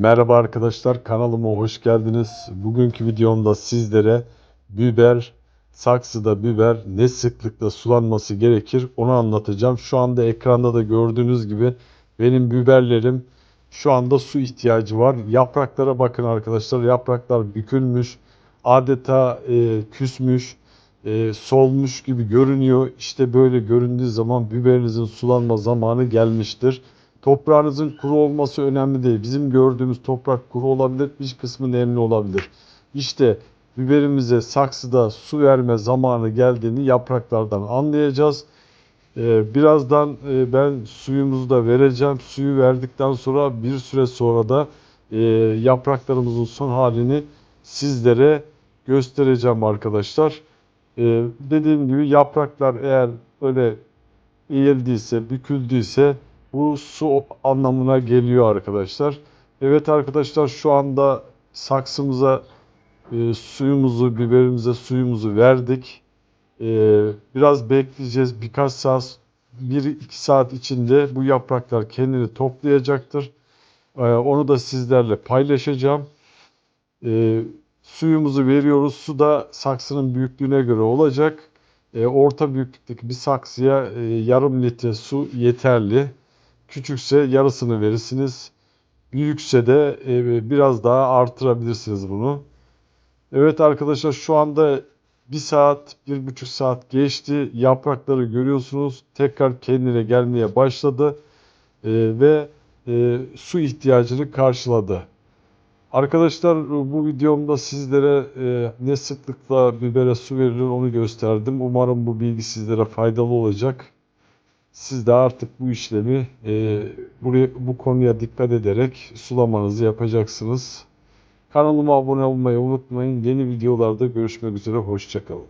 Merhaba arkadaşlar kanalıma hoş geldiniz. Bugünkü videomda sizlere biber, saksıda biber ne sıklıkla sulanması gerekir onu anlatacağım. Şu anda ekranda da gördüğünüz gibi benim biberlerim şu anda su ihtiyacı var. Yapraklara bakın arkadaşlar yapraklar bükülmüş adeta e, küsmüş e, solmuş gibi görünüyor. İşte böyle göründüğü zaman biberinizin sulanma zamanı gelmiştir. Toprağınızın kuru olması önemli değil. Bizim gördüğümüz toprak kuru olabilir, bir kısmı nemli olabilir. İşte biberimize saksıda su verme zamanı geldiğini yapraklardan anlayacağız. Ee, birazdan e, ben suyumuzu da vereceğim. Suyu verdikten sonra bir süre sonra da e, yapraklarımızın son halini sizlere göstereceğim arkadaşlar. Ee, dediğim gibi yapraklar eğer öyle eğildiyse, büküldüyse bu su anlamına geliyor arkadaşlar. Evet arkadaşlar şu anda saksımıza e, suyumuzu, biberimize suyumuzu verdik. E, biraz bekleyeceğiz. Birkaç saat, 1-2 saat içinde bu yapraklar kendini toplayacaktır. E, onu da sizlerle paylaşacağım. E, suyumuzu veriyoruz. Su da saksının büyüklüğüne göre olacak. E, orta büyüklükteki bir saksıya e, yarım litre su yeterli. Küçükse yarısını verirsiniz. Büyükse de e, biraz daha artırabilirsiniz bunu. Evet arkadaşlar şu anda bir saat, bir buçuk saat geçti. Yaprakları görüyorsunuz. Tekrar kendine gelmeye başladı. E, ve e, su ihtiyacını karşıladı. Arkadaşlar bu videomda sizlere ne sıklıkla bibere su verilir onu gösterdim. Umarım bu bilgi sizlere faydalı olacak. Siz de artık bu işlemi e, buraya, bu konuya dikkat ederek sulamanızı yapacaksınız. Kanalıma abone olmayı unutmayın. Yeni videolarda görüşmek üzere. Hoşçakalın.